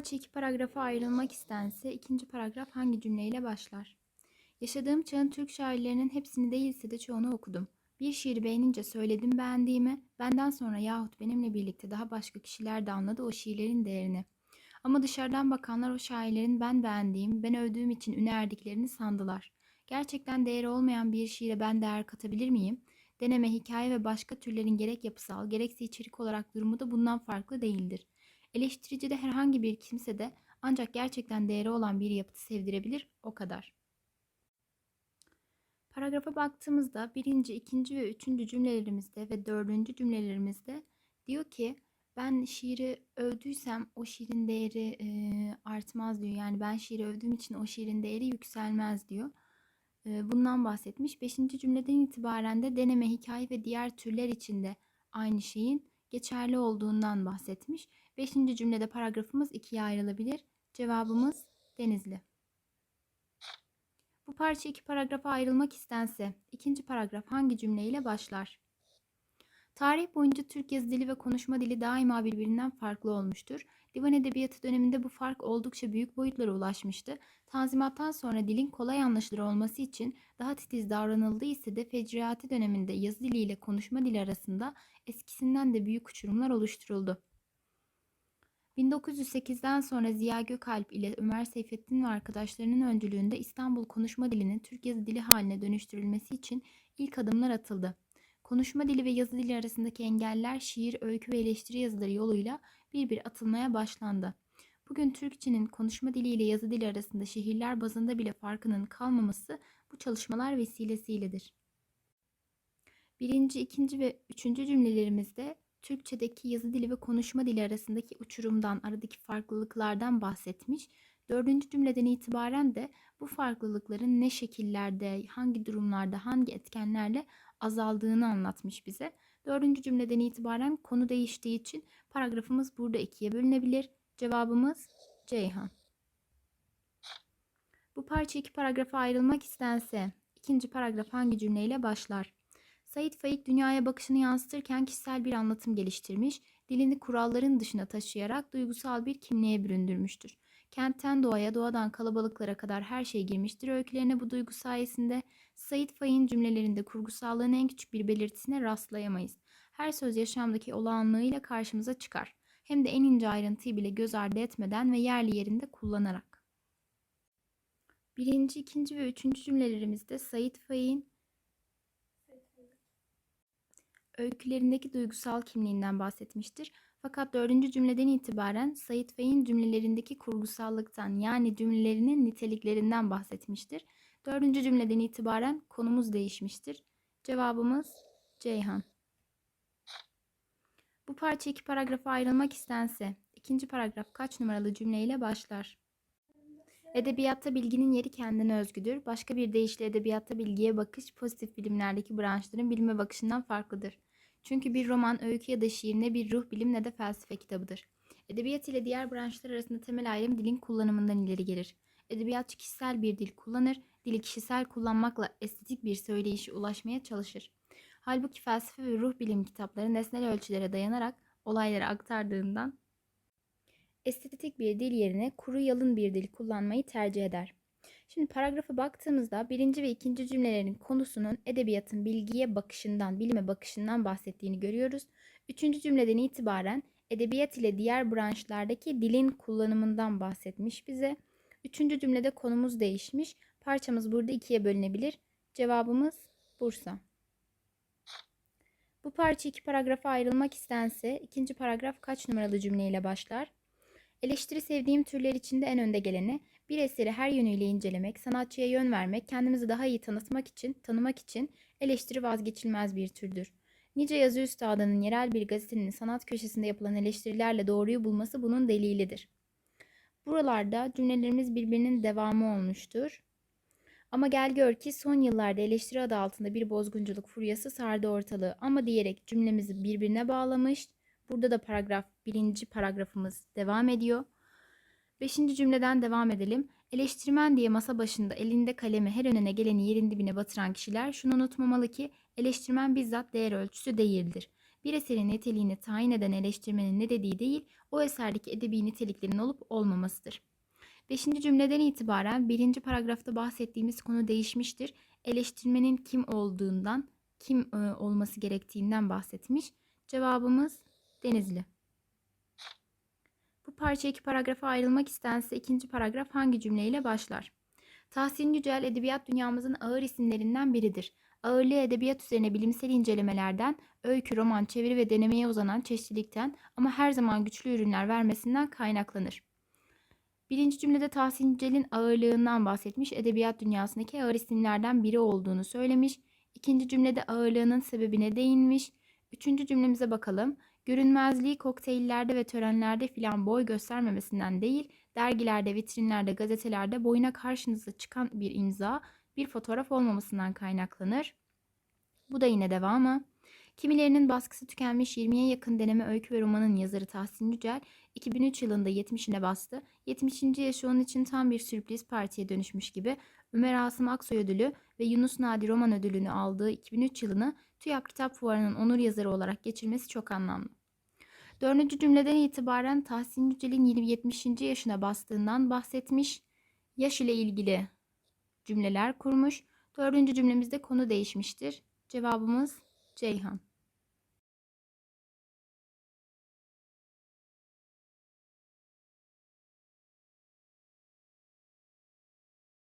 parça iki paragrafa ayrılmak istense ikinci paragraf hangi cümleyle başlar? Yaşadığım çağın Türk şairlerinin hepsini değilse de çoğunu okudum. Bir şiiri beğenince söyledim beğendiğimi, benden sonra yahut benimle birlikte daha başka kişiler de anladı o şiirlerin değerini. Ama dışarıdan bakanlar o şairlerin ben beğendiğim, ben övdüğüm için üne sandılar. Gerçekten değeri olmayan bir şiire ben değer katabilir miyim? Deneme, hikaye ve başka türlerin gerek yapısal, gerekse içerik olarak durumu da bundan farklı değildir. Eleştirici de herhangi bir kimse de ancak gerçekten değeri olan bir yapıtı sevdirebilir, o kadar. Paragrafa baktığımızda birinci, ikinci ve üçüncü cümlelerimizde ve dördüncü cümlelerimizde diyor ki ben şiiri övdüysem o şiirin değeri e, artmaz diyor. Yani ben şiiri övdüğüm için o şiirin değeri yükselmez diyor. E, bundan bahsetmiş. Beşinci cümleden itibaren de deneme, hikaye ve diğer türler içinde aynı şeyin geçerli olduğundan bahsetmiş. Beşinci cümlede paragrafımız ikiye ayrılabilir. Cevabımız Denizli. Bu parça iki paragrafa ayrılmak istense ikinci paragraf hangi cümleyle başlar? Tarih boyunca Türk yazı dili ve konuşma dili daima birbirinden farklı olmuştur. Divan edebiyatı döneminde bu fark oldukça büyük boyutlara ulaşmıştı. Tanzimattan sonra dilin kolay anlaşılır olması için daha titiz davranıldığı ise de fecriati döneminde yazı dili ile konuşma dili arasında eskisinden de büyük uçurumlar oluşturuldu. 1908'den sonra Ziya Gökalp ile Ömer Seyfettin ve arkadaşlarının öncülüğünde İstanbul konuşma dilinin Türk yazı dili haline dönüştürülmesi için ilk adımlar atıldı. Konuşma dili ve yazı dili arasındaki engeller şiir, öykü ve eleştiri yazıları yoluyla bir bir atılmaya başlandı. Bugün Türkçenin konuşma dili ile yazı dili arasında şehirler bazında bile farkının kalmaması bu çalışmalar vesilesiyledir. Birinci, ikinci ve üçüncü cümlelerimizde Türkçedeki yazı dili ve konuşma dili arasındaki uçurumdan, aradaki farklılıklardan bahsetmiş. Dördüncü cümleden itibaren de bu farklılıkların ne şekillerde, hangi durumlarda, hangi etkenlerle azaldığını anlatmış bize. Dördüncü cümleden itibaren konu değiştiği için paragrafımız burada ikiye bölünebilir. Cevabımız Ceyhan. Bu parça iki paragrafa ayrılmak istense ikinci paragraf hangi cümleyle başlar? Said Faik dünyaya bakışını yansıtırken kişisel bir anlatım geliştirmiş, dilini kuralların dışına taşıyarak duygusal bir kimliğe büründürmüştür. Kentten doğaya, doğadan kalabalıklara kadar her şey girmiştir öykülerine bu duygu sayesinde. Said Faik'in cümlelerinde kurgusallığın en küçük bir belirtisine rastlayamayız. Her söz yaşamdaki olağanlığıyla karşımıza çıkar. Hem de en ince ayrıntıyı bile göz ardı etmeden ve yerli yerinde kullanarak. Birinci, ikinci ve üçüncü cümlelerimizde Said Faik'in öykülerindeki duygusal kimliğinden bahsetmiştir. Fakat dördüncü cümleden itibaren Said Faik'in cümlelerindeki kurgusallıktan yani cümlelerinin niteliklerinden bahsetmiştir. Dördüncü cümleden itibaren konumuz değişmiştir. Cevabımız Ceyhan. Bu parça iki paragrafa ayrılmak istense ikinci paragraf kaç numaralı cümleyle başlar? Edebiyatta bilginin yeri kendine özgüdür. Başka bir deyişle edebiyatta bilgiye bakış pozitif bilimlerdeki branşların bilime bakışından farklıdır. Çünkü bir roman, öykü ya da şiir ne bir ruh bilim ne de felsefe kitabıdır. Edebiyat ile diğer branşlar arasında temel ayrım dilin kullanımından ileri gelir. Edebiyatçı kişisel bir dil kullanır, dili kişisel kullanmakla estetik bir söyleyişe ulaşmaya çalışır. Halbuki felsefe ve ruh bilim kitapları nesnel ölçülere dayanarak olayları aktardığından estetik bir dil yerine kuru yalın bir dil kullanmayı tercih eder. Şimdi paragrafa baktığımızda birinci ve ikinci cümlelerin konusunun edebiyatın bilgiye bakışından, bilime bakışından bahsettiğini görüyoruz. Üçüncü cümleden itibaren edebiyat ile diğer branşlardaki dilin kullanımından bahsetmiş bize. Üçüncü cümlede konumuz değişmiş. Parçamız burada ikiye bölünebilir. Cevabımız Bursa. Bu parça iki paragrafa ayrılmak istense ikinci paragraf kaç numaralı cümleyle başlar? Eleştiri sevdiğim türler içinde en önde geleni, bir eseri her yönüyle incelemek, sanatçıya yön vermek, kendimizi daha iyi tanıtmak için, tanımak için eleştiri vazgeçilmez bir türdür. Nice yazı üstadının yerel bir gazetenin sanat köşesinde yapılan eleştirilerle doğruyu bulması bunun delilidir. Buralarda cümlelerimiz birbirinin devamı olmuştur. Ama gel gör ki son yıllarda eleştiri adı altında bir bozgunculuk furyası sardı ortalığı ama diyerek cümlemizi birbirine bağlamış. Burada da paragraf birinci paragrafımız devam ediyor. Beşinci cümleden devam edelim. Eleştirmen diye masa başında elinde kalemi her önüne geleni yerin dibine batıran kişiler şunu unutmamalı ki eleştirmen bizzat değer ölçüsü değildir. Bir eserin niteliğini tayin eden eleştirmenin ne dediği değil, o eserdeki edebi niteliklerin olup olmamasıdır. Beşinci cümleden itibaren birinci paragrafta bahsettiğimiz konu değişmiştir. Eleştirmenin kim olduğundan, kim e, olması gerektiğinden bahsetmiş. Cevabımız Denizli. Bu parça iki paragrafa ayrılmak istense ikinci paragraf hangi cümleyle başlar? Tahsin Yücel edebiyat dünyamızın ağır isimlerinden biridir. Ağırlığı edebiyat üzerine bilimsel incelemelerden, öykü, roman, çeviri ve denemeye uzanan çeşitlilikten ama her zaman güçlü ürünler vermesinden kaynaklanır. Birinci cümlede Tahsin Yücel'in ağırlığından bahsetmiş, edebiyat dünyasındaki ağır isimlerden biri olduğunu söylemiş. İkinci cümlede ağırlığının sebebine değinmiş. Üçüncü cümlemize bakalım. Görünmezliği kokteyllerde ve törenlerde filan boy göstermemesinden değil, dergilerde, vitrinlerde, gazetelerde boyuna karşınıza çıkan bir imza, bir fotoğraf olmamasından kaynaklanır. Bu da yine devamı. Kimilerinin baskısı tükenmiş 20'ye yakın deneme öykü ve romanın yazarı Tahsin Yücel 2003 yılında 70'ine bastı. 70. yaşı onun için tam bir sürpriz partiye dönüşmüş gibi Ömer Asım Aksoy ödülü ve Yunus Nadi Roman ödülünü aldığı 2003 yılını TÜYAP Kitap Fuarı'nın onur yazarı olarak geçirmesi çok anlamlı. Dördüncü cümleden itibaren Tahsin Yücel'in 70. yaşına bastığından bahsetmiş. Yaş ile ilgili cümleler kurmuş. Dördüncü cümlemizde konu değişmiştir. Cevabımız Ceyhan.